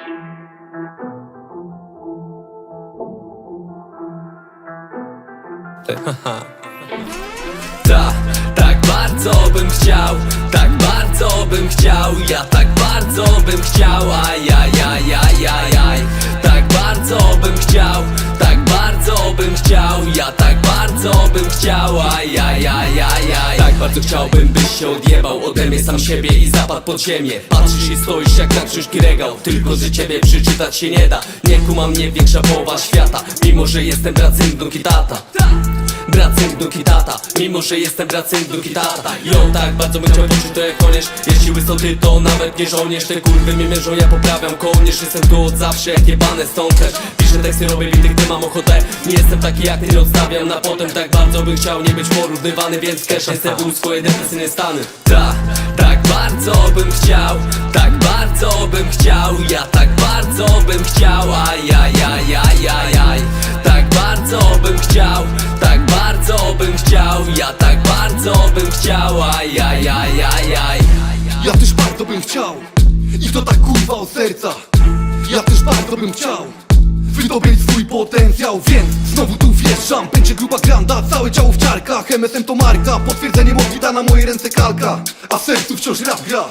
Ta, tak bardzo bym chciał, tak bardzo bym chciał, ja tak bardzo bym chciał, ajajajajajaj Tak bardzo bym chciał, tak bardzo bym chciał, ja tak bardzo bym chciał, ajajajajaj tak bardzo chciałbym, byś się odjebał. Ode mnie sam siebie i zapadł pod ziemię. Patrzysz i stoisz jak na krzyżki regał. Tylko, że ciebie przeczytać się nie da. Nie kuma mnie większa połowa świata. Mimo, że jestem brat syn wnuk i tata Brat syn wnuk i tata Mimo, że jestem brat syn wnuk i tata I on tak bardzo bym chciał poczuć to jak konieś Jeśli łysą ty to nawet nie żołnierz. Te kurwy mnie mierzą, ja poprawiam kołnierz. Jestem tu od zawsze jak jebane stąd też. Piszę teksty, robię bity, gdy mam ochotę. Nie jestem taki jak ty, odstawiam na potem. Tak bardzo bym chciał nie być porównywany Więc cash jestem wózko, depresyjne stany Tak, tak bardzo bym chciał Tak bardzo bym chciał. Ja tak bardzo bym chciał Aj, aj, chciał Ja tak bardzo bym chciał Aj, aj, aj, aj, aj Ja też bardzo bym chciał I to tak kurwa od serca. Ja też bardzo bym chciał Wydobyć swój potencjał Więc znowu tu wjeżdżam. Będzie gruba granda, całe ciało w ciarkach. MSM to marka, potwierdzenie mocy na moje ręce kalka. A sercu wciąż rap gra.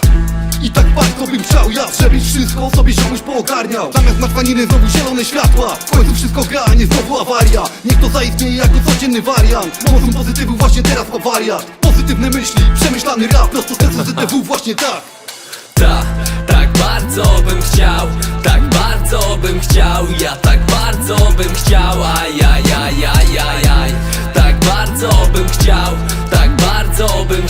I tak bardzo bym chciał ja, żebyś wszystko sobie ziomuś poogarniał. Zamiast matwaniny znowu zielone światła. W końcu wszystko gra, a nie znowu awaria. Niech to zaistnieje jako codzienny wariant. Mocą pozytywu właśnie teraz ma wariat. Pozytywne myśli, przemyślany rap Prosto z ZTW właśnie Tak, tak bardzo bym chciał Tak bardzo bym chciał Ja tak bardzo bym chciał Aj, aj, aj, aj, aj, aj Tak bardzo bym chciał Tak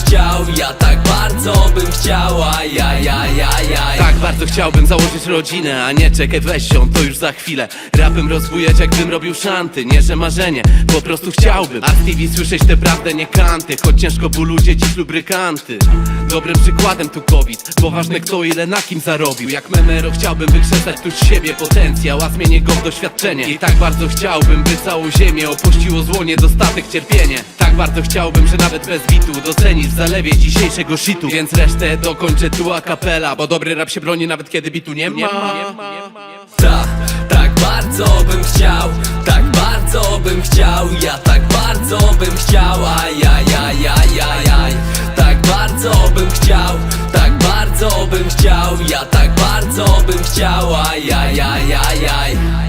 chciał Ja tak bardzo bym chciał Aj, aj, aj, aj, aj Tak bardzo chciałbym założyć rodzinę, a nie czekaj weź się, to już za chwilę. Rapem rozbujać jakbym robił szanty, nie że marzenie, po prostu chciałbym. A z TV słyszeć tę prawdę, nie kanty, choć ciężko, bo ludzie dziś lubrykanty Dobrym przykładem tu COVID, bo ważne kto ile na kim zarobił. Jak memero chciałbym wykrzesać tu z siebie potencjał, a zmienię go w doświadczenie. I tak bardzo chciałbym, by całą ziemię opuściło zło, niedostatek, cierpienie. Tak bardzo chciałbym, że nawet bez bitu docenisz w zalewie dzisiejszego shitu. Więc resztę dokończę tu a capella, bo dobry rap się broni nawet kiedy bitu nie ma. Tak, tak bardzo bym chciał Tak bardzo bym chciał Ja tak bardzo bym chciał Aj, aj, aj, aj, aj, aj. Tak bardzo bym chciał Tak bardzo bym chciał Ja tak bardzo bym chciał Aj, aj, aj, aj, aj